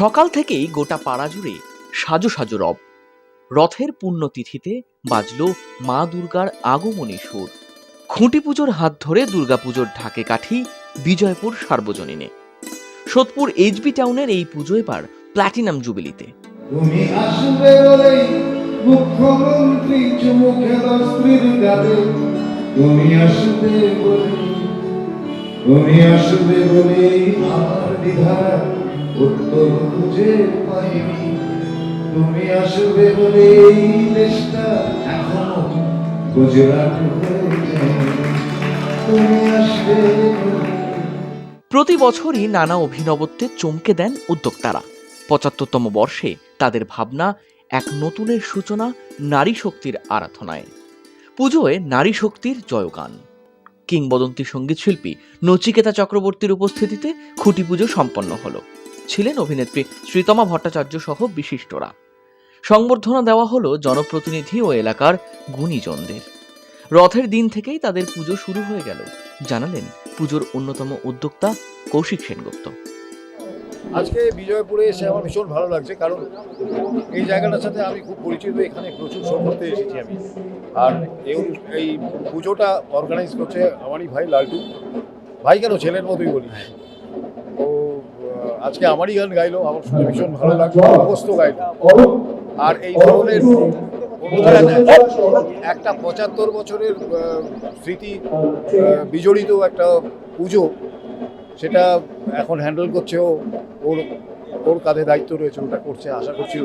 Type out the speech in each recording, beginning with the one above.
সকাল থেকেই গোটা পাড়া জুড়ে সাজো সাজো রব। রথের পুণ্যতিথিতে বাজল মা দুর্গার আগমনী সুর। খুঁটি পুজোর হাত ধরে দুর্গাপুজোর ঢাকে কাঠি বিজয়পুর সার্বজনীনে। সোদপুর এইচবি টাউনের এই পুজো এবার প্ল্যাটিনাম জুবিলিতে। তুমি আসবে বলেই মুখ্যমন্ত্রী চুমুখে তুমি আসবে বলে তুমি আসবে উত্তর খুঁজে পাইনি। তুমি আসবে বলেই দেশটা এখনও গুজরাট তুমি আসবে প্রতি বছরই নানা অভিনবত্বে চমকে দেন উদ্যোক্তারা। পঁচাত্তরতম বর্ষে তাদের ভাবনা এক নতুনের সূচনা নারী শক্তির আরাধনায়। পুজোয় নারী শক্তির জয়গান। কিংবদন্তি সংগীত শিল্পী নচিকেতা চক্রবর্তীর উপস্থিতিতে খুঁটি পুজো সম্পন্ন হলো। ছিলেন অভিনেত্রী শ্রীতমা ভট্টাচার্য সহ বিশিষ্টরা। সংবর্ধনা দেওয়া হলো জনপ্রতিনিধি ও এলাকার গুণীজনদের। রথের দিন থেকেই তাদের পুজো শুরু হয়ে গেল। জানালেন পুজোর অন্যতম উদ্যোক্তা কৌশিক সেনগুপ্ত। আজকে বিজয়পুরে এসে আমার ভীষণ ভালো লাগছে, কারণ এই জায়গাটার সাথে আমি খুব পরিচিত, এখানে প্রচুর করতে এসেছি আমি। আর এই এই পুজোটা অর্গানাইজ করছে আমারই ভাই লালটু। ভাই কেন? ছেলের মতোই বলি। ও আজকে আমারই গান গাইলো, আমার শুনে ভীষণ ভালো লাগল অবস্থ গাইলো। আর এই ধরনের একটা পঁচাত্তর বছরের স্মৃতি বিজড়িত একটা পুজো সেটা এখন হ্যান্ডেল করছে ও ওর ওর কাঁধে দায়িত্ব রয়েছে ওটা করছে আশা করছি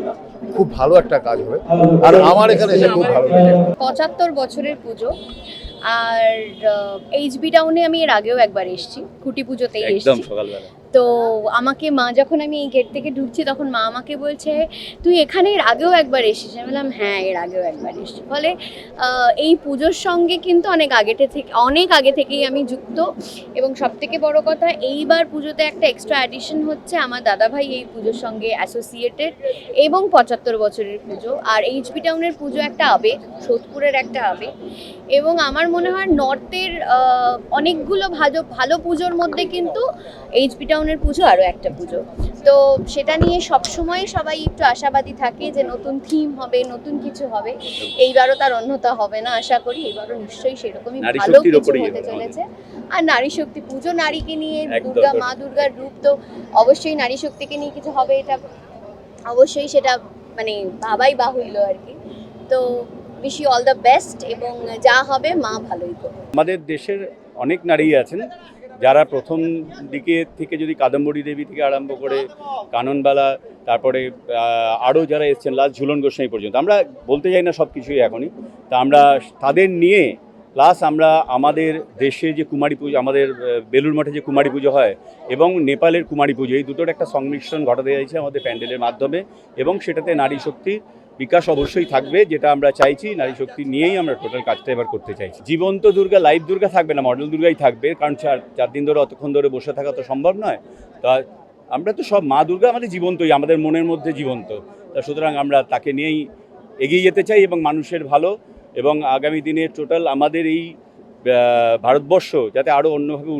খুব ভালো একটা কাজ হবে। আর আমার এখানে এসে খুব ভালো লাগে। পঁচাত্তর বছরের পুজো আর এইচবি টাউনে আমি এর আগেও একবার এসেছি খুঁটি পুজোতেই একদম এসেছি। সকালবেলা। তো আমাকে মা, যখন আমি এই গেট থেকে ঢুকছি, তখন মা আমাকে বলছে, তুই এখানে এর আগেও একবার এসেছিস? আমি বললাম হ্যাঁ এর আগেও একবার এসেছি। ফলে এই পুজোর সঙ্গে কিন্তু অনেক আগে থেকে, অনেক আগে থেকেই আমি যুক্ত। এবং সব থেকে বড় কথা, এইবার পুজোতে একটা এক্সট্রা অ্যাডিশন হচ্ছে আমার দাদাভাই এই পুজোর সঙ্গে অ্যাসোসিয়েটেড এবং পঁচাত্তর বছরের পুজো। আর এইচপি টাউনের পুজো একটা আবেগ, সোদপুরের একটা আবেগ। এবং আমার মনে হয় নর্থের অনেকগুলো ভালো ভালো পুজোর মধ্যে কিন্তু এইচপি টাউনের পুজো আরও একটা পুজো। তো সেটা নিয়ে সবসময় সবাই একটু আশাবাদী থাকে যে নতুন থিম হবে নতুন কিছু হবে। এইবারও তার অন্যতা হবে না আশা করি। এবারও নিশ্চয়ই সেরকমই ভালো কিছু হতে চলেছে। আর নারী শক্তি পুজো নারীকে নিয়ে। দুর্গা মা দুর্গার রূপ তো অবশ্যই নারী শক্তিকে নিয়ে কিছু হবে এটা অবশ্যই সেটা মানে ভাবাই বাহুল্য আর কি। তো wish you all the best এবং যা হবে মা ভালোই করবে আমাদের দেশের অনেক নারী আছেন যারা প্রথম দিকে থেকে যদি কাদম্বরী দেবী থেকে আরম্ভ করে কাননবালা, তারপরে আরও যারা এসছেন লাস্ট ঝুলন গোস্বামী পর্যন্ত, আমরা বলতে চাই না সব কিছুই এখনই, তা আমরা তাদের নিয়ে প্লাস আমরা আমাদের দেশে যে কুমারী পুজো, আমাদের বেলুর মঠে যে কুমারী পুজো হয় এবং নেপালের কুমারী পুজো, এই দুটোর একটা সংমিশ্রণ ঘটাতে চাইছে আমাদের প্যান্ডেলের মাধ্যমে এবং সেটাতে নারী শক্তির বিকাশ অবশ্যই থাকবে, যেটা আমরা চাইছি। নারী শক্তি নিয়েই আমরা টোটাল কাজটা এবার করতে চাইছি। জীবন্ত দুর্গা লাইভ দুর্গা থাকবে না মডেল দুর্গাই থাকবে, কারণ চার চার দিন ধরে অতক্ষণ ধরে বসে থাকা তো সম্ভব নয়। তা আমরা তো সব মা দুর্গা আমাদের জীবন্তই, আমাদের মনের মধ্যে জীবন্ত। তা সুতরাং আমরা তাকে নিয়েই এগিয়ে যেতে চাই এবং মানুষের ভালো এবং আগামী দিনে টোটাল আমাদের এই ভারতবর্ষ যাতে আরও অন্যভাবে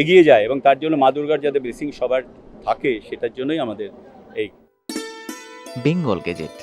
এগিয়ে যায় এবং তার জন্য মা দুর্গার যাতে ব্লেসিং সবার থাকে, সেটার জন্যই আমাদের এই। Bengal gazette.